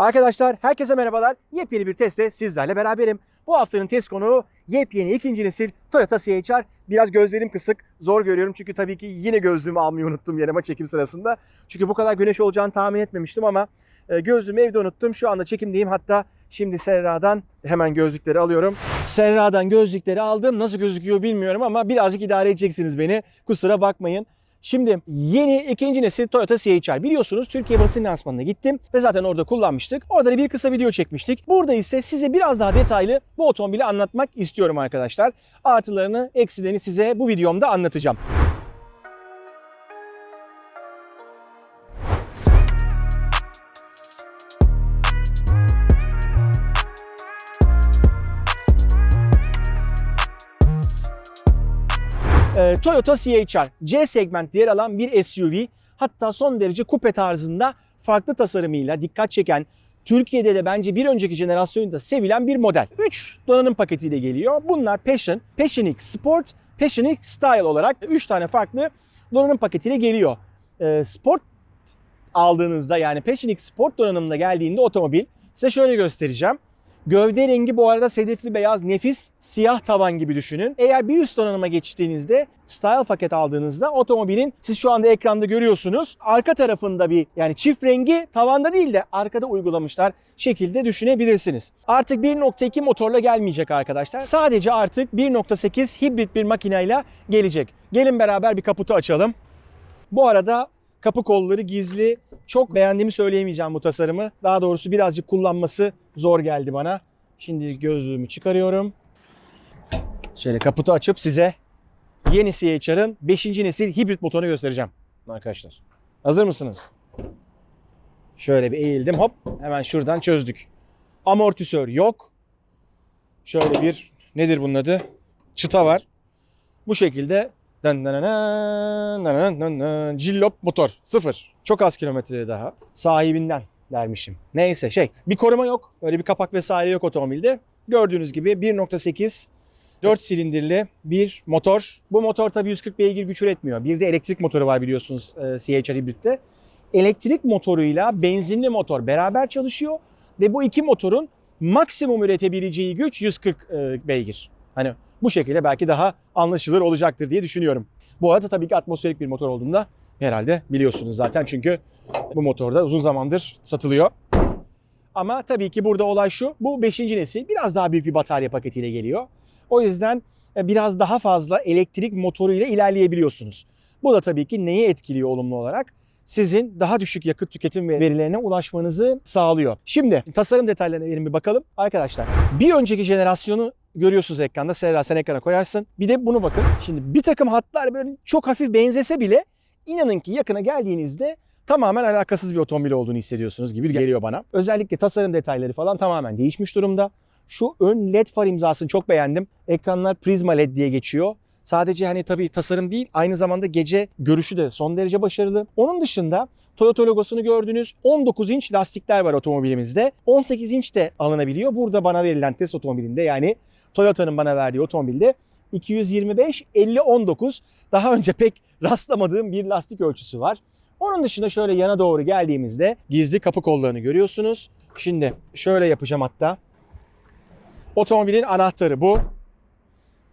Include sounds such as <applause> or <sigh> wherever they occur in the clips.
Arkadaşlar herkese merhabalar. Yepyeni bir testte sizlerle beraberim. Bu haftanın test konuğu yepyeni ikinci nesil Toyota CHR. Biraz gözlerim kısık. Zor görüyorum çünkü tabii ki yine gözlüğümü almayı unuttum yanıma çekim sırasında. Çünkü bu kadar güneş olacağını tahmin etmemiştim ama e, gözlüğümü evde unuttum. Şu anda çekimdeyim. Hatta şimdi Serra'dan hemen gözlükleri alıyorum. Serra'dan gözlükleri aldım. Nasıl gözüküyor bilmiyorum ama birazcık idare edeceksiniz beni. Kusura bakmayın. Şimdi yeni ikinci nesil Toyota CHR biliyorsunuz Türkiye basın lansmanına gittim ve zaten orada kullanmıştık. Orada da bir kısa video çekmiştik. Burada ise size biraz daha detaylı bu otomobili anlatmak istiyorum arkadaşlar. Artılarını, eksilerini size bu videomda anlatacağım. Ee, Toyota CHR C segment yer alan bir SUV hatta son derece kupe tarzında farklı tasarımıyla dikkat çeken Türkiye'de de bence bir önceki jenerasyonda sevilen bir model. 3 donanım paketiyle geliyor. Bunlar Passion, Passion X Sport, Passion X Style olarak 3 tane farklı donanım paketiyle geliyor. Ee, Sport aldığınızda yani Passion X Sport donanımında geldiğinde otomobil size şöyle göstereceğim. Gövde rengi bu arada sedefli beyaz nefis siyah tavan gibi düşünün. Eğer bir üst donanıma geçtiğinizde Style paket aldığınızda otomobilin siz şu anda ekranda görüyorsunuz. Arka tarafında bir yani çift rengi tavanda değil de arkada uygulamışlar şekilde düşünebilirsiniz. Artık 1.2 motorla gelmeyecek arkadaşlar. Sadece artık 1.8 hibrit bir makineyle gelecek. Gelin beraber bir kaputu açalım. Bu arada kapı kolları gizli. Çok beğendiğimi söyleyemeyeceğim bu tasarımı. Daha doğrusu birazcık kullanması zor geldi bana. Şimdi gözlüğümü çıkarıyorum. Şöyle kaputu açıp size yeni CHR'ın 5. nesil hibrit motorunu göstereceğim arkadaşlar. Hazır mısınız? Şöyle bir eğildim hop hemen şuradan çözdük. Amortisör yok. Şöyle bir nedir bunun adı? Çıta var. Bu şekilde Dan dan dan dan dan. Cillop motor sıfır. Çok az kilometre daha. Sahibinden dermişim. Neyse şey bir koruma yok. Öyle bir kapak vesaire yok otomobilde. Gördüğünüz gibi 1.8 4 silindirli bir motor. Bu motor tabii 140 beygir güç üretmiyor. Bir de elektrik motoru var biliyorsunuz e, CHR hibritte. Elektrik motoruyla benzinli motor beraber çalışıyor ve bu iki motorun maksimum üretebileceği güç 140 e, beygir. Hani bu şekilde belki daha anlaşılır olacaktır diye düşünüyorum. Bu arada tabii ki atmosferik bir motor olduğunda herhalde biliyorsunuz zaten çünkü bu motorda uzun zamandır satılıyor. Ama tabii ki burada olay şu. Bu 5. nesil biraz daha büyük bir batarya paketiyle geliyor. O yüzden e, biraz daha fazla elektrik motoruyla ilerleyebiliyorsunuz. Bu da tabii ki neyi etkiliyor olumlu olarak? Sizin daha düşük yakıt tüketim verilerine ulaşmanızı sağlıyor. Şimdi tasarım detaylarına gelin bir bakalım. Arkadaşlar bir önceki jenerasyonu görüyorsunuz ekranda. Serra sen ekrana koyarsın. Bir de bunu bakın. Şimdi bir takım hatlar böyle çok hafif benzese bile inanın ki yakına geldiğinizde tamamen alakasız bir otomobil olduğunu hissediyorsunuz gibi geliyor bana. Özellikle tasarım detayları falan tamamen değişmiş durumda. Şu ön led far imzasını çok beğendim. Ekranlar Prisma led diye geçiyor. Sadece hani tabii tasarım değil aynı zamanda gece görüşü de son derece başarılı. Onun dışında Toyota logosunu gördüğünüz 19 inç lastikler var otomobilimizde. 18 inç de alınabiliyor. Burada bana verilen test otomobilinde yani Toyota'nın bana verdiği otomobilde 225 50 19 daha önce pek rastlamadığım bir lastik ölçüsü var. Onun dışında şöyle yana doğru geldiğimizde gizli kapı kollarını görüyorsunuz. Şimdi şöyle yapacağım hatta. Otomobilin anahtarı bu.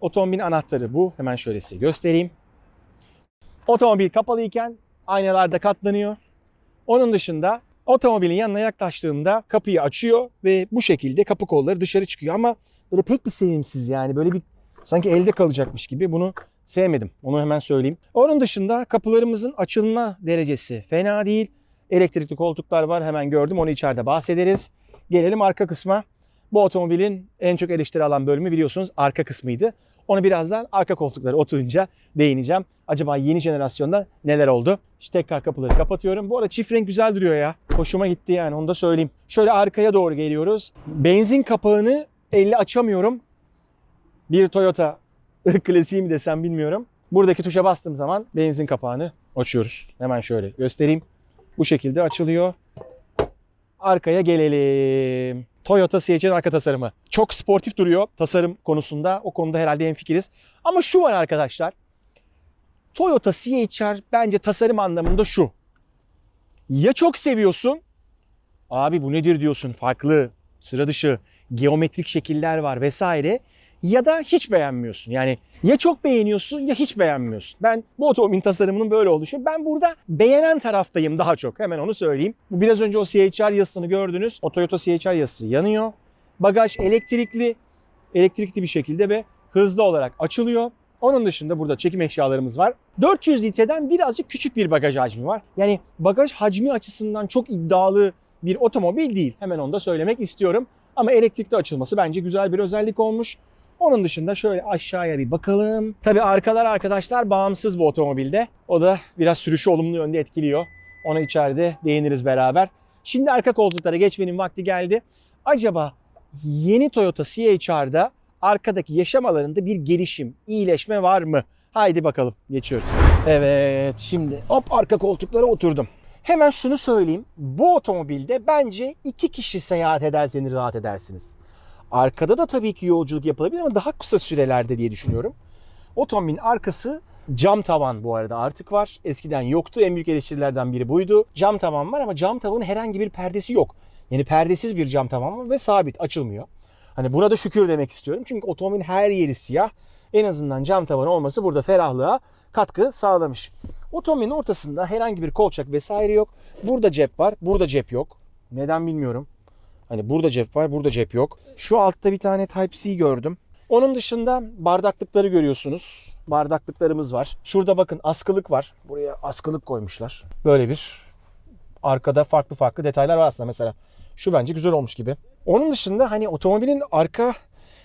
Otomobilin anahtarı bu. Hemen şöyle size göstereyim. Otomobil kapalıyken aynalar da katlanıyor. Onun dışında otomobilin yanına yaklaştığımda kapıyı açıyor ve bu şekilde kapı kolları dışarı çıkıyor ama böyle pek bir sevimsiz yani böyle bir sanki elde kalacakmış gibi bunu sevmedim. Onu hemen söyleyeyim. Onun dışında kapılarımızın açılma derecesi fena değil. Elektrikli koltuklar var hemen gördüm onu içeride bahsederiz. Gelelim arka kısma. Bu otomobilin en çok eleştiri alan bölümü biliyorsunuz arka kısmıydı. Onu birazdan arka koltukları oturunca değineceğim. Acaba yeni jenerasyonda neler oldu? İşte tekrar kapıları kapatıyorum. Bu arada çift renk güzel duruyor ya. Hoşuma gitti yani onu da söyleyeyim. Şöyle arkaya doğru geliyoruz. Benzin kapağını elle açamıyorum. Bir Toyota <laughs> klasiği mi desem bilmiyorum. Buradaki tuşa bastığım zaman benzin kapağını açıyoruz. Hemen şöyle göstereyim. Bu şekilde açılıyor. Arkaya gelelim. Toyota CHR'ın arka tasarımı. Çok sportif duruyor tasarım konusunda. O konuda herhalde hemfikiriz. Ama şu var arkadaşlar. Toyota CHR bence tasarım anlamında şu. Ya çok seviyorsun abi bu nedir diyorsun farklı, sıra dışı, geometrik şekiller var vesaire. Ya da hiç beğenmiyorsun. Yani ya çok beğeniyorsun ya hiç beğenmiyorsun. Ben bu otomobilin tasarımının böyle olduğunu düşünüyorum. Ben burada beğenen taraftayım daha çok. Hemen onu söyleyeyim. Bu biraz önce o CHR yazısını gördünüz. O Toyota CHR yazısı yanıyor. Bagaj elektrikli, elektrikli bir şekilde ve hızlı olarak açılıyor. Onun dışında burada çekim eşyalarımız var. 400 litreden birazcık küçük bir bagaj hacmi var. Yani bagaj hacmi açısından çok iddialı bir otomobil değil. Hemen onu da söylemek istiyorum. Ama elektrikli açılması bence güzel bir özellik olmuş. Onun dışında şöyle aşağıya bir bakalım. Tabii arkalar arkadaşlar bağımsız bu otomobilde. O da biraz sürüşü olumlu yönde etkiliyor. Ona içeride değiniriz beraber. Şimdi arka koltuklara geçmenin vakti geldi. Acaba yeni Toyota CHR'da arkadaki yaşam alanında bir gelişim, iyileşme var mı? Haydi bakalım geçiyoruz. Evet şimdi hop arka koltuklara oturdum. Hemen şunu söyleyeyim. Bu otomobilde bence iki kişi seyahat ederseniz rahat edersiniz. Arkada da tabii ki yolculuk yapılabilir ama daha kısa sürelerde diye düşünüyorum. Otomobilin arkası cam tavan bu arada artık var. Eskiden yoktu. En büyük eleştirilerden biri buydu. Cam tavan var ama cam tavanın herhangi bir perdesi yok. Yani perdesiz bir cam tavan var ve sabit açılmıyor. Hani buna da şükür demek istiyorum. Çünkü otomobilin her yeri siyah. En azından cam tavan olması burada ferahlığa katkı sağlamış. Otomobilin ortasında herhangi bir kolçak vesaire yok. Burada cep var, burada cep yok. Neden bilmiyorum. Hani burada cep var, burada cep yok. Şu altta bir tane Type-C gördüm. Onun dışında bardaklıkları görüyorsunuz. Bardaklıklarımız var. Şurada bakın askılık var. Buraya askılık koymuşlar. Böyle bir arkada farklı farklı detaylar var aslında mesela. Şu bence güzel olmuş gibi. Onun dışında hani otomobilin arka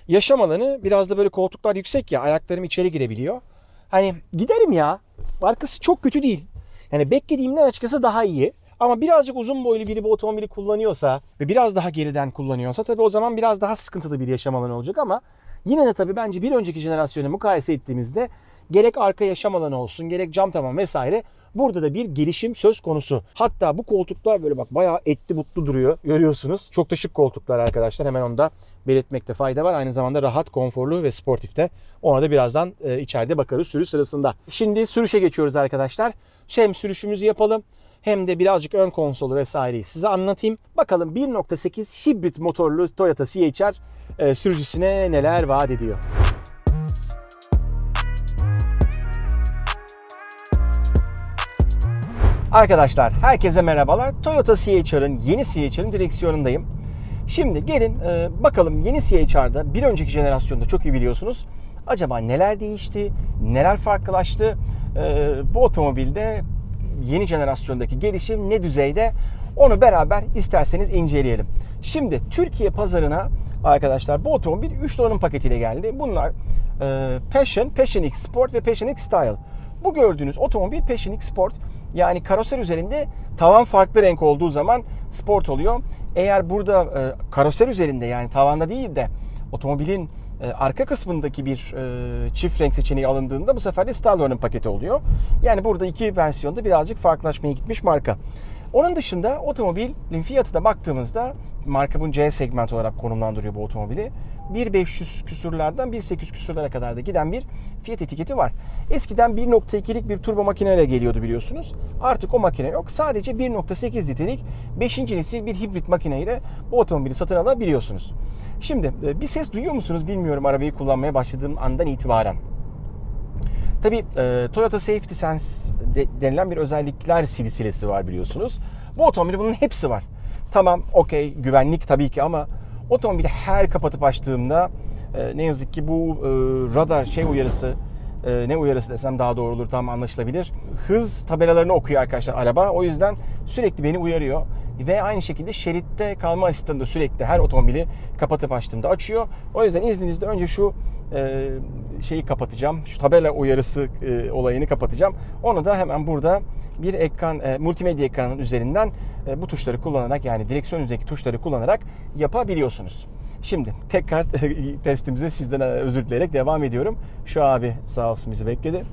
yaşam alanı biraz da böyle koltuklar yüksek ya ayaklarım içeri girebiliyor. Hani giderim ya. Arkası çok kötü değil. Yani beklediğimden açıkçası daha iyi. Ama birazcık uzun boylu biri bu otomobili kullanıyorsa ve biraz daha geriden kullanıyorsa tabii o zaman biraz daha sıkıntılı bir yaşam alanı olacak ama yine de tabii bence bir önceki jenerasyona mukayese ettiğimizde gerek arka yaşam alanı olsun gerek cam tavan vesaire burada da bir gelişim söz konusu. Hatta bu koltuklar böyle bak bayağı etli butlu duruyor görüyorsunuz. Çok da şık koltuklar arkadaşlar hemen onu da belirtmekte fayda var. Aynı zamanda rahat, konforlu ve sportifte. Ona da birazdan e, içeride bakarız sürüş sırasında. Şimdi sürüşe geçiyoruz arkadaşlar. Hem sürüşümüzü yapalım hem de birazcık ön konsolu vesaireyi size anlatayım. Bakalım 1.8 hibrit motorlu Toyota CHR e, sürücüsüne neler vaat ediyor. Arkadaşlar herkese merhabalar. Toyota CHR'ın yeni CHR'ın direksiyonundayım. Şimdi gelin e, bakalım yeni CHR'da bir önceki jenerasyonda çok iyi biliyorsunuz. Acaba neler değişti, neler farklılaştı? E, bu otomobilde yeni jenerasyondaki gelişim ne düzeyde? Onu beraber isterseniz inceleyelim. Şimdi Türkiye pazarına arkadaşlar bu otomobil 3 donanım paketiyle geldi. Bunlar e, Passion, Passion X Sport ve Passion X Style. Bu gördüğünüz otomobil Passion X Sport yani karoser üzerinde tavan farklı renk olduğu zaman sport oluyor. Eğer burada e, karoser üzerinde yani tavanda değil de otomobilin e, arka kısmındaki bir e, çift renk seçeneği alındığında bu sefer de Stallone paketi oluyor. Yani burada iki versiyonda birazcık farklılaşmaya gitmiş marka. Onun dışında otomobilin fiyatına baktığımızda marka bunu C segment olarak konumlandırıyor bu otomobili. 1.500 küsurlardan 1.800 küsurlara kadar da giden bir fiyat etiketi var. Eskiden 1.2'lik bir turbo makineyle geliyordu biliyorsunuz. Artık o makine yok. Sadece 1.8 litrelik 5. nesil bir hibrit makineyle bu otomobili satın alabiliyorsunuz. Şimdi bir ses duyuyor musunuz bilmiyorum arabayı kullanmaya başladığım andan itibaren. Tabi e, Toyota Safety Sense de, denilen bir özellikler silsilesi var biliyorsunuz. Bu otomobilde bunun hepsi var. Tamam okey güvenlik tabii ki ama otomobili her kapatıp açtığımda e, ne yazık ki bu e, radar şey uyarısı e, ne uyarısı desem daha doğru olur tam anlaşılabilir. Hız tabelalarını okuyor arkadaşlar araba. O yüzden sürekli beni uyarıyor. Ve aynı şekilde şeritte kalma asistanı da sürekli her otomobili kapatıp açtığımda açıyor. O yüzden izninizle önce şu e, şeyi kapatacağım. Şu tabela uyarısı e, olayını kapatacağım. Onu da hemen burada bir ekran, e, multimedya ekranının üzerinden e, bu tuşları kullanarak yani direksiyon üzerindeki tuşları kullanarak yapabiliyorsunuz. Şimdi tekrar <laughs> testimize sizden özür dileyerek devam ediyorum. Şu abi sağ olsun bizi bekledi.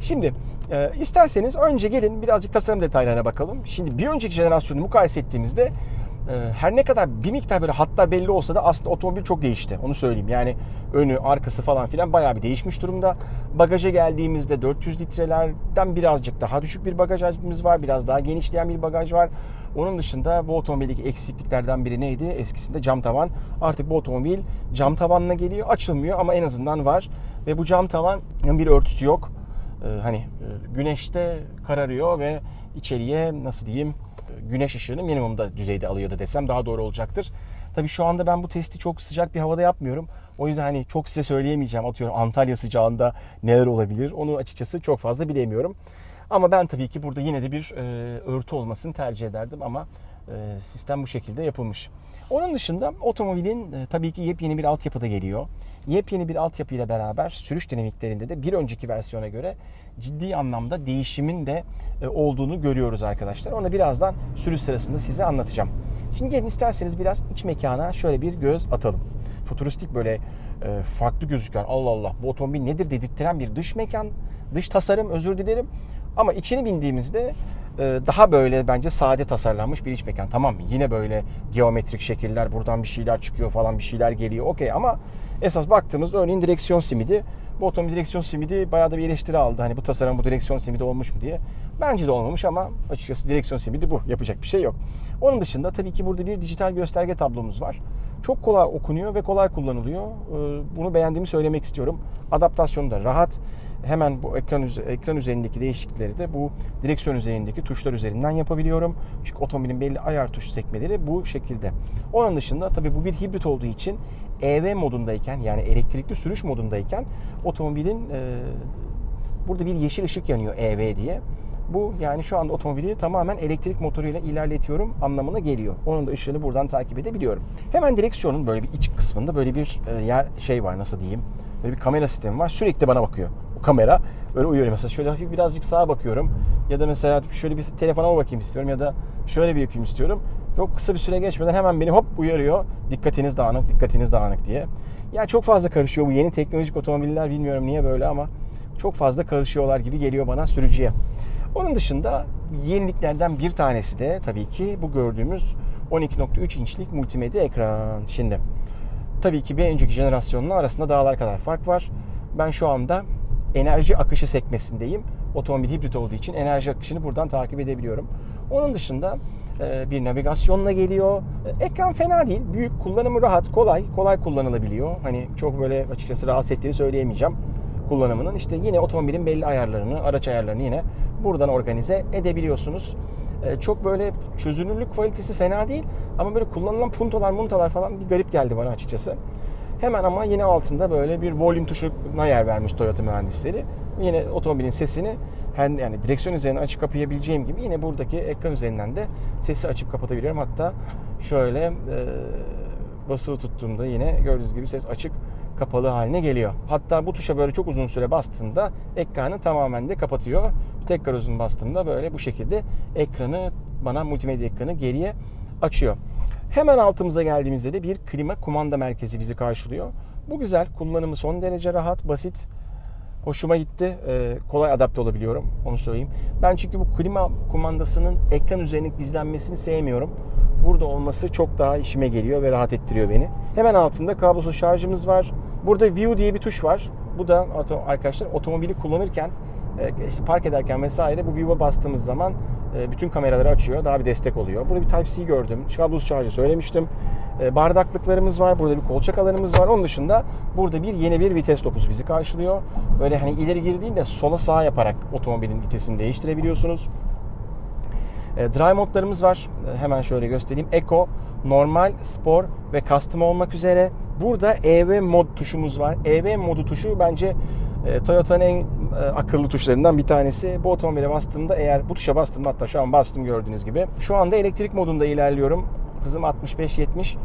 Şimdi e, isterseniz önce gelin birazcık tasarım detaylarına bakalım. Şimdi bir önceki jenerasyonu mukayese ettiğimizde e, her ne kadar bir miktar böyle hatlar belli olsa da aslında otomobil çok değişti. Onu söyleyeyim. Yani önü, arkası falan filan bayağı bir değişmiş durumda. Bagaja geldiğimizde 400 litrelerden birazcık daha düşük bir bagaj hacmimiz var. Biraz daha genişleyen bir bagaj var. Onun dışında bu otomobildeki eksikliklerden biri neydi? Eskisinde cam tavan. Artık bu otomobil cam tavanla geliyor. Açılmıyor ama en azından var. Ve bu cam tavan bir örtüsü yok. Ee, hani e, güneşte kararıyor ve içeriye nasıl diyeyim e, güneş ışığını minimumda düzeyde alıyordu desem daha doğru olacaktır. Tabii şu anda ben bu testi çok sıcak bir havada yapmıyorum. O yüzden hani çok size söyleyemeyeceğim. Atıyorum Antalya sıcağında neler olabilir onu açıkçası çok fazla bilemiyorum. Ama ben tabii ki burada yine de bir e, örtü olmasını tercih ederdim ama e, sistem bu şekilde yapılmış. Onun dışında otomobilin e, tabii ki yepyeni bir altyapıda geliyor. Yepyeni bir altyapıyla beraber sürüş dinamiklerinde de bir önceki versiyona göre ciddi anlamda değişimin de e, olduğunu görüyoruz arkadaşlar. Onu birazdan sürüş sırasında size anlatacağım. Şimdi gelin isterseniz biraz iç mekana şöyle bir göz atalım. Futuristik böyle e, farklı gözüken Allah Allah bu otomobil nedir dedirttiren bir dış mekan, dış tasarım özür dilerim. Ama içine bindiğimizde e, daha böyle bence sade tasarlanmış bir iç mekan. Tamam mı? Yine böyle geometrik şekiller, buradan bir şeyler çıkıyor falan bir şeyler geliyor. Okey ama esas baktığımızda örneğin direksiyon simidi. Bu otomobil direksiyon simidi bayağı da bir eleştiri aldı. Hani bu tasarım bu direksiyon simidi olmuş mu diye. Bence de olmamış ama açıkçası direksiyon simidi bu. Yapacak bir şey yok. Onun dışında tabii ki burada bir dijital gösterge tablomuz var. Çok kolay okunuyor ve kolay kullanılıyor. E, bunu beğendiğimi söylemek istiyorum. Adaptasyonu da rahat hemen bu ekran ekran üzerindeki değişiklikleri de bu direksiyon üzerindeki tuşlar üzerinden yapabiliyorum. Çünkü otomobilin belli ayar tuş sekmeleri bu şekilde. Onun dışında tabii bu bir hibrit olduğu için EV modundayken yani elektrikli sürüş modundayken otomobilin e, burada bir yeşil ışık yanıyor EV diye. Bu yani şu anda otomobili tamamen elektrik motoruyla ilerletiyorum anlamına geliyor. Onun da ışığını buradan takip edebiliyorum. Hemen direksiyonun böyle bir iç kısmında böyle bir e, yer şey var nasıl diyeyim. Böyle bir kamera sistemi var. Sürekli bana bakıyor kamera. Böyle uyuyor mesela. Şöyle hafif birazcık sağa bakıyorum. Ya da mesela şöyle bir telefona bakayım istiyorum ya da şöyle bir yapayım istiyorum. Çok kısa bir süre geçmeden hemen beni hop uyarıyor. Dikkatiniz dağınık, dikkatiniz dağınık diye. Ya çok fazla karışıyor bu yeni teknolojik otomobiller bilmiyorum niye böyle ama çok fazla karışıyorlar gibi geliyor bana sürücüye. Onun dışında yeniliklerden bir tanesi de tabii ki bu gördüğümüz 12.3 inçlik multimedya ekran. Şimdi tabii ki bir önceki jenerasyonla arasında dağlar kadar fark var. Ben şu anda enerji akışı sekmesindeyim. Otomobil hibrit olduğu için enerji akışını buradan takip edebiliyorum. Onun dışında e, bir navigasyonla geliyor. E, ekran fena değil. Büyük, kullanımı rahat, kolay. Kolay kullanılabiliyor. Hani çok böyle açıkçası rahatsız ettiğini söyleyemeyeceğim kullanımının. İşte yine otomobilin belli ayarlarını, araç ayarlarını yine buradan organize edebiliyorsunuz. E, çok böyle çözünürlük kalitesi fena değil ama böyle kullanılan puntolar muntalar falan bir garip geldi bana açıkçası. Hemen ama yine altında böyle bir volume tuşuna yer vermiş Toyota mühendisleri. Yine otomobilin sesini her yani direksiyon üzerinden açıp kapayabileceğim gibi yine buradaki ekran üzerinden de sesi açıp kapatabiliyorum. Hatta şöyle e, basılı tuttuğumda yine gördüğünüz gibi ses açık kapalı haline geliyor. Hatta bu tuşa böyle çok uzun süre bastığında ekranı tamamen de kapatıyor. Tekrar uzun bastığımda böyle bu şekilde ekranı bana multimedya ekranı geriye açıyor. Hemen altımıza geldiğimizde de bir klima kumanda merkezi bizi karşılıyor. Bu güzel. Kullanımı son derece rahat, basit. Hoşuma gitti. Ee, kolay adapte olabiliyorum. Onu söyleyeyim. Ben çünkü bu klima kumandasının ekran üzerine dizlenmesini sevmiyorum. Burada olması çok daha işime geliyor ve rahat ettiriyor beni. Hemen altında kablosuz şarjımız var. Burada View diye bir tuş var. Bu da arkadaşlar otomobili kullanırken işte park ederken vesaire bu view'a bastığımız zaman e, bütün kameraları açıyor. Daha bir destek oluyor. Burada bir Type-C gördüm. Kablosuz şarjı söylemiştim. E, bardaklıklarımız var. Burada bir kolçak alanımız var. Onun dışında burada bir yeni bir vites topuzu bizi karşılıyor. Böyle hani ileri geri değil de sola sağa yaparak otomobilin vitesini değiştirebiliyorsunuz. Drive modlarımız var. Hemen şöyle göstereyim. Eco, normal, spor ve custom olmak üzere. Burada EV mod tuşumuz var. EV modu tuşu bence e, Toyota'nın en e, akıllı tuşlarından bir tanesi. Bu otomobile bastığımda eğer bu tuşa bastım hatta şu an bastım gördüğünüz gibi. Şu anda elektrik modunda ilerliyorum. Hızım 65-70.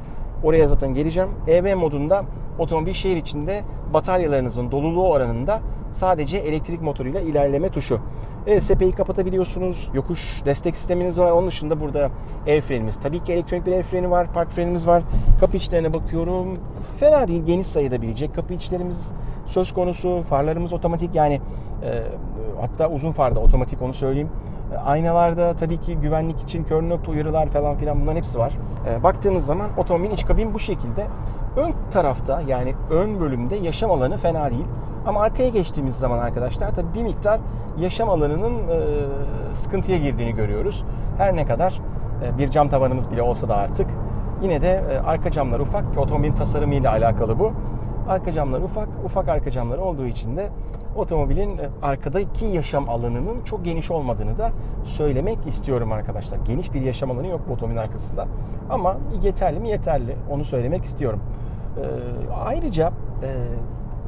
Oraya zaten geleceğim. EV modunda otomobil şehir içinde bataryalarınızın doluluğu oranında sadece elektrik motoruyla ilerleme tuşu. ESP'yi kapatabiliyorsunuz. Yokuş destek sisteminiz var. Onun dışında burada el frenimiz. Tabii ki elektronik bir el freni var. Park frenimiz var. Kapı içlerine bakıyorum. Fena değil. Geniş sayıdabilecek kapı içlerimiz söz konusu. Farlarımız otomatik yani e, hatta uzun farda otomatik onu söyleyeyim. E, aynalarda tabii ki güvenlik için kör nokta uyarılar falan filan bunların hepsi var. E, baktığınız zaman otomobilin iç kabin bu şekilde. Ön tarafta yani ön bölümde yaşam alanı fena değil. Ama arkaya geçtiğimiz zaman arkadaşlar tabii bir miktar yaşam alanının e, sıkıntıya girdiğini görüyoruz. Her ne kadar e, bir cam tavanımız bile olsa da artık yine de e, arka camlar ufak ki otomobilin tasarımıyla alakalı bu. Arka camlar ufak, ufak arka camlar olduğu için de otomobilin e, arkadaki yaşam alanının çok geniş olmadığını da söylemek istiyorum arkadaşlar. Geniş bir yaşam alanı yok bu otomobilin arkasında. Ama yeterli mi? Yeterli. Onu söylemek istiyorum. E, ayrıca e,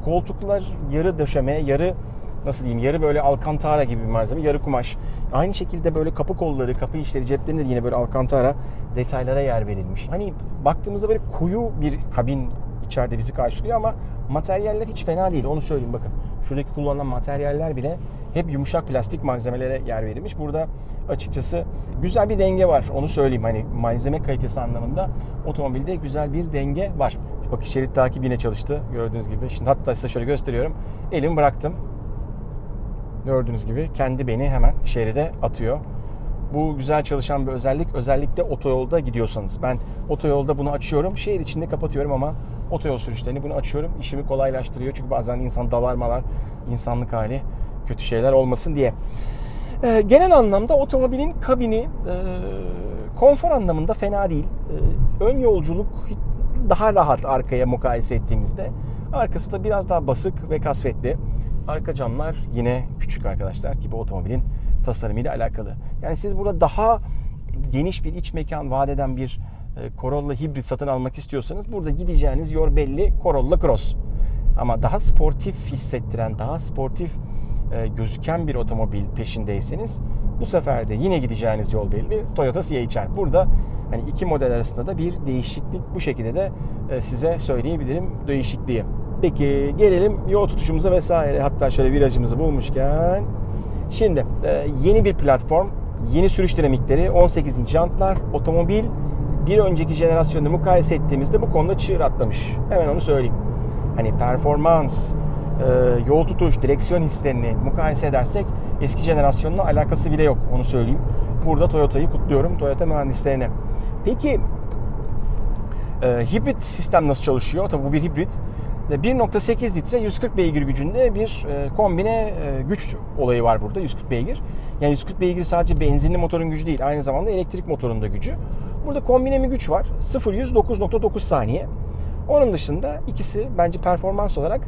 koltuklar yarı döşeme, yarı nasıl diyeyim yarı böyle alkantara gibi bir malzeme, yarı kumaş. Aynı şekilde böyle kapı kolları, kapı işleri ceplerinde de yine böyle alkantara detaylara yer verilmiş. Hani baktığımızda böyle koyu bir kabin içeride bizi karşılıyor ama materyaller hiç fena değil. Onu söyleyeyim bakın. Şuradaki kullanılan materyaller bile hep yumuşak plastik malzemelere yer verilmiş. Burada açıkçası güzel bir denge var. Onu söyleyeyim. Hani malzeme kalitesi anlamında otomobilde güzel bir denge var. Bak şerit takibi yine çalıştı gördüğünüz gibi. Şimdi hatta size şöyle gösteriyorum. Elimi bıraktım. Gördüğünüz gibi kendi beni hemen şeride atıyor. Bu güzel çalışan bir özellik. Özellikle otoyolda gidiyorsanız. Ben otoyolda bunu açıyorum. Şehir içinde kapatıyorum ama otoyol sürüşlerini bunu açıyorum. İşimi kolaylaştırıyor. Çünkü bazen insan dalarmalar, insanlık hali kötü şeyler olmasın diye. Ee, genel anlamda otomobilin kabini e, konfor anlamında fena değil. E, ön yolculuk daha rahat arkaya mukayese ettiğimizde. Arkası da biraz daha basık ve kasvetli. Arka camlar yine küçük arkadaşlar ki bu otomobilin tasarımıyla alakalı. Yani siz burada daha geniş bir iç mekan vaat eden bir e, Corolla hibrit satın almak istiyorsanız burada gideceğiniz yol belli Corolla Cross. Ama daha sportif hissettiren, daha sportif e, gözüken bir otomobil peşindeyseniz bu sefer de yine gideceğiniz yol belli Toyota CHR. Burada hani iki model arasında da bir değişiklik bu şekilde de e, size söyleyebilirim değişikliği. Peki gelelim yol tutuşumuza vesaire. Hatta şöyle virajımızı bulmuşken. Şimdi e, yeni bir platform, yeni sürüş dinamikleri, 18 inç jantlar, otomobil bir önceki jenerasyonda mukayese ettiğimizde bu konuda çığır atlamış. Hemen onu söyleyeyim. Hani performans, e, yol tutuş, direksiyon hislerini mukayese edersek eski jenerasyonla alakası bile yok. Onu söyleyeyim. Burada Toyota'yı kutluyorum. Toyota mühendislerine. Peki e, hibrit sistem nasıl çalışıyor? Tabii bu bir hibrit. 1.8 litre 140 beygir gücünde bir e, kombine e, güç olayı var burada 140 beygir. Yani 140 beygir sadece benzinli motorun gücü değil aynı zamanda elektrik motorun da gücü. Burada kombine bir güç var 0-100 9.9 saniye. Onun dışında ikisi bence performans olarak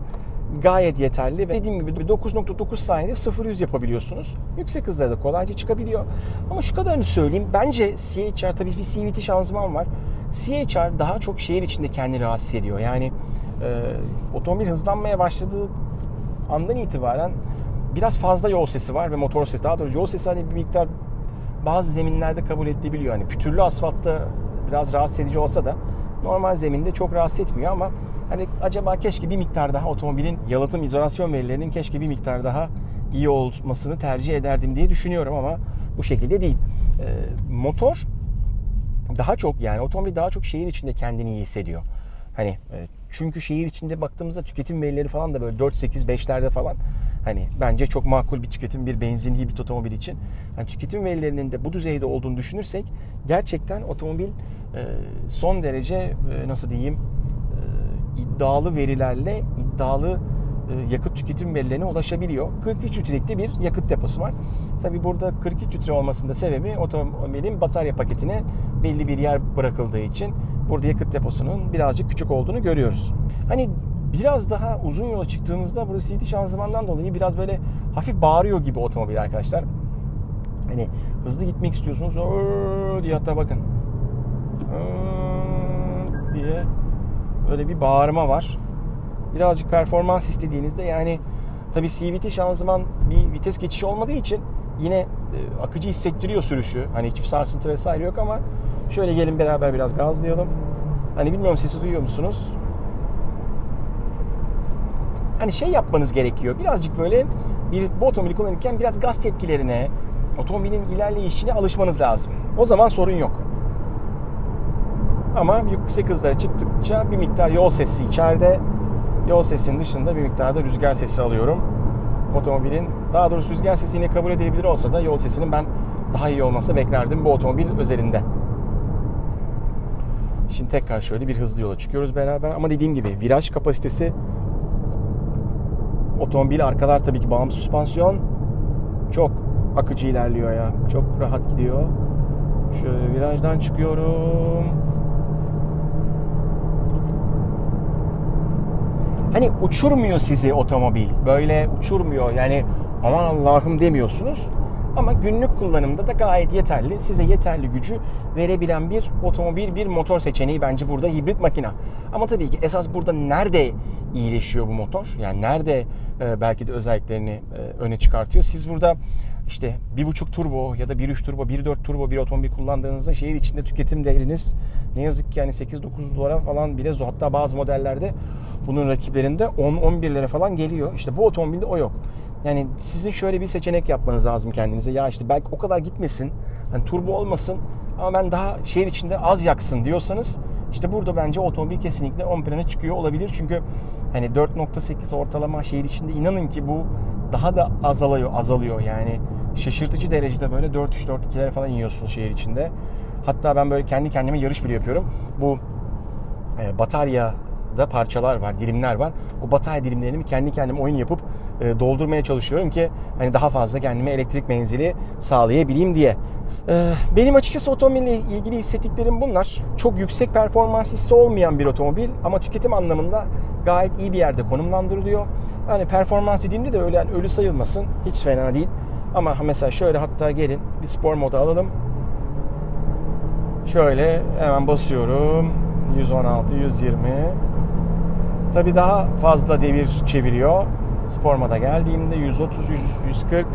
gayet yeterli ve dediğim gibi 9.9 saniyede 0-100 yapabiliyorsunuz. Yüksek hızlara da kolayca çıkabiliyor. Ama şu kadarını söyleyeyim. Bence CHR tabii bir CVT şanzıman var. CHR daha çok şehir içinde kendini rahatsız ediyor. Yani e, otomobil hızlanmaya başladığı andan itibaren biraz fazla yol sesi var ve motor sesi. Daha doğrusu yol sesi hani bir miktar bazı zeminlerde kabul edilebiliyor. Hani pütürlü asfaltta biraz rahatsız edici olsa da normal zeminde çok rahatsız etmiyor ama hani acaba keşke bir miktar daha otomobilin yalıtım izolasyon verilerinin keşke bir miktar daha iyi olmasını tercih ederdim diye düşünüyorum ama bu şekilde değil. E, motor daha çok yani otomobil daha çok şehir içinde kendini iyi hissediyor. Hani e, çünkü şehir içinde baktığımızda tüketim verileri falan da böyle 4-8-5'lerde falan hani bence çok makul bir tüketim bir benzin hibrit otomobil için. Yani tüketim verilerinin de bu düzeyde olduğunu düşünürsek gerçekten otomobil e, son derece e, nasıl diyeyim iddialı verilerle iddialı yakıt tüketim verilerine ulaşabiliyor. 43 litrelikte bir yakıt deposu var. Tabi burada 42 litre olmasında sebebi otomobilin batarya paketine belli bir yer bırakıldığı için burada yakıt deposunun birazcık küçük olduğunu görüyoruz. Hani biraz daha uzun yola çıktığımızda burada CVT şanzımandan dolayı biraz böyle hafif bağırıyor gibi otomobil arkadaşlar. Hani hızlı gitmek istiyorsunuz diye hatta bakın diye öyle bir bağırma var. Birazcık performans istediğinizde yani tabi CVT şanzıman bir vites geçişi olmadığı için yine e, akıcı hissettiriyor sürüşü. Hani hiçbir sarsıntı vesaire yok ama şöyle gelin beraber biraz gazlayalım. Hani bilmiyorum sesi duyuyor musunuz? Hani şey yapmanız gerekiyor. Birazcık böyle bir bu otomobili kullanırken biraz gaz tepkilerine, otomobilin ilerleyişine alışmanız lazım. O zaman sorun yok. Ama yüksek hızlara çıktıkça bir miktar yol sesi içeride. Yol sesinin dışında bir miktar da rüzgar sesi alıyorum. Otomobilin daha doğrusu rüzgar sesi yine kabul edilebilir olsa da yol sesinin ben daha iyi olması beklerdim bu otomobil özelinde. Şimdi tekrar şöyle bir hızlı yola çıkıyoruz beraber. Ama dediğim gibi viraj kapasitesi otomobil arkalar tabii ki bağımsız süspansiyon çok akıcı ilerliyor ya. Çok rahat gidiyor. Şöyle virajdan çıkıyorum. Hani uçurmuyor sizi otomobil. Böyle uçurmuyor. Yani aman Allah'ım demiyorsunuz. Ama günlük kullanımda da gayet yeterli. Size yeterli gücü verebilen bir otomobil, bir motor seçeneği bence burada hibrit makina. Ama tabii ki esas burada nerede iyileşiyor bu motor? Yani nerede e, belki de özelliklerini e, öne çıkartıyor? Siz burada işte 1.5 turbo ya da 1.3 turbo, 1.4 turbo bir otomobil kullandığınızda şehir içinde tüketim değeriniz ne yazık ki yani 8-9 dolara falan bile hatta bazı modellerde bunun rakiplerinde 10-11'lere falan geliyor. İşte bu otomobilde o yok. Yani sizin şöyle bir seçenek yapmanız lazım kendinize. Ya işte belki o kadar gitmesin. Hani turbo olmasın ama ben daha şehir içinde az yaksın diyorsanız işte burada bence otomobil kesinlikle ön plana çıkıyor olabilir. Çünkü hani 4.8 ortalama şehir içinde inanın ki bu daha da azalıyor, azalıyor. Yani şaşırtıcı derecede böyle 4-3-4-2'lere falan iniyorsunuz şehir içinde. Hatta ben böyle kendi kendime yarış bile yapıyorum. Bu e, batarya da parçalar var, dilimler var. O batarya dilimlerini kendi kendime oyun yapıp e, doldurmaya çalışıyorum ki hani daha fazla kendime elektrik menzili sağlayabileyim diye. E, benim açıkçası otomobille ilgili hissettiklerim bunlar. Çok yüksek performans hissi olmayan bir otomobil ama tüketim anlamında gayet iyi bir yerde konumlandırılıyor. Hani performans dediğimde de öyle yani ölü sayılmasın. Hiç fena değil. Ama mesela şöyle hatta gelin bir spor modu alalım. Şöyle hemen basıyorum. 116, 120. Tabi daha fazla devir çeviriyor. Spor moda geldiğimde 130, 100, 140.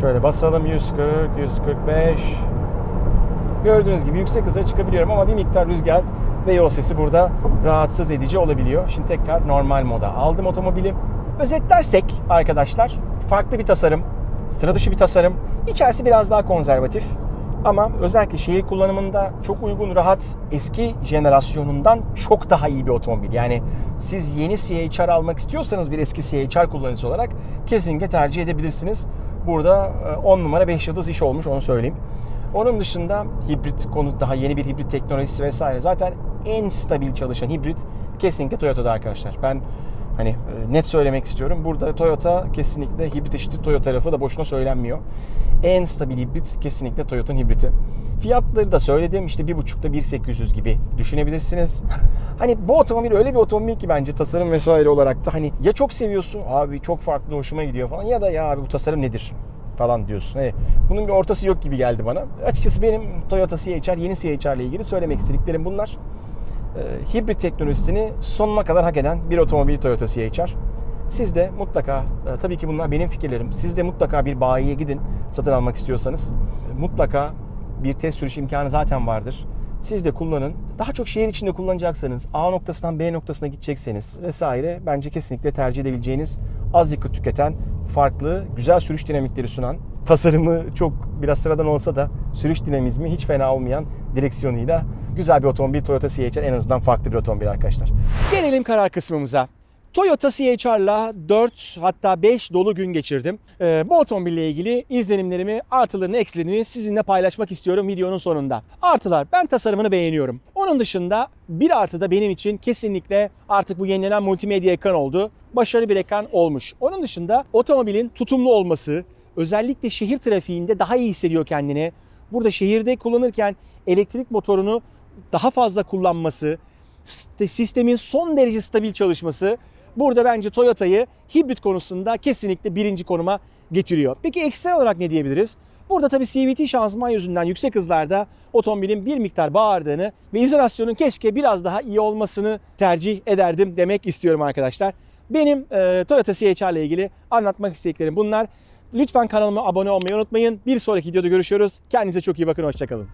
Şöyle basalım 140, 145. Gördüğünüz gibi yüksek hıza çıkabiliyorum ama bir miktar rüzgar ve yol sesi burada rahatsız edici olabiliyor. Şimdi tekrar normal moda aldım otomobili. Özetlersek arkadaşlar farklı bir tasarım, sıra dışı bir tasarım. İçerisi biraz daha konservatif. Ama özellikle şehir kullanımında çok uygun, rahat, eski jenerasyonundan çok daha iyi bir otomobil. Yani siz yeni CHR almak istiyorsanız bir eski CHR kullanıcısı olarak kesinlikle tercih edebilirsiniz. Burada 10 numara 5 yıldız iş olmuş onu söyleyeyim. Onun dışında hibrit konu daha yeni bir hibrit teknolojisi vesaire. Zaten en stabil çalışan hibrit kesinlikle Toyota'da arkadaşlar. Ben hani e, net söylemek istiyorum. Burada Toyota kesinlikle hibrit eşittir Toyota tarafı da boşuna söylenmiyor. En stabil hibrit kesinlikle Toyota'nın hibriti. Fiyatları da söyledim. İşte 1.5'da 1.800 gibi düşünebilirsiniz. Hani bu otomobil öyle bir otomobil ki bence tasarım vesaire olarak da hani ya çok seviyorsun abi çok farklı hoşuma gidiyor falan ya da ya abi bu tasarım nedir falan diyorsun. Hani bunun bir ortası yok gibi geldi bana. Açıkçası benim Toyota CHR, yeni CHR ile ilgili söylemek istediklerim bunlar. Ee, hibrit teknolojisini sonuna kadar hak eden bir otomobil Toyota CHR. Siz de mutlaka, e, tabii ki bunlar benim fikirlerim. Siz de mutlaka bir bayiye gidin satın almak istiyorsanız. Mutlaka bir test sürüş imkanı zaten vardır. Siz de kullanın. Daha çok şehir içinde kullanacaksanız, A noktasından B noktasına gidecekseniz vesaire bence kesinlikle tercih edebileceğiniz az yakıt tüketen, farklı, güzel sürüş dinamikleri sunan, tasarımı çok biraz sıradan olsa da sürüş dinamizmi hiç fena olmayan direksiyonuyla güzel bir otomobil Toyota CHR en azından farklı bir otomobil arkadaşlar. Gelelim karar kısmımıza. Toyota CHR'la 4 hatta 5 dolu gün geçirdim. Ee, bu otomobille ilgili izlenimlerimi, artılarını, eksilerini sizinle paylaşmak istiyorum videonun sonunda. Artılar, ben tasarımını beğeniyorum. Onun dışında bir artı da benim için kesinlikle artık bu yenilenen multimedya ekran oldu. Başarılı bir ekran olmuş. Onun dışında otomobilin tutumlu olması, özellikle şehir trafiğinde daha iyi hissediyor kendini. Burada şehirde kullanırken elektrik motorunu daha fazla kullanması, sistemin son derece stabil çalışması burada bence Toyota'yı hibrit konusunda kesinlikle birinci konuma getiriyor. Peki ekstra olarak ne diyebiliriz? Burada tabii CVT şanzıman yüzünden yüksek hızlarda otomobilin bir miktar bağırdığını ve izolasyonun keşke biraz daha iyi olmasını tercih ederdim demek istiyorum arkadaşlar. Benim e, Toyota CHR ile ilgili anlatmak istediklerim bunlar. Lütfen kanalıma abone olmayı unutmayın. Bir sonraki videoda görüşüyoruz. Kendinize çok iyi bakın. Hoşçakalın.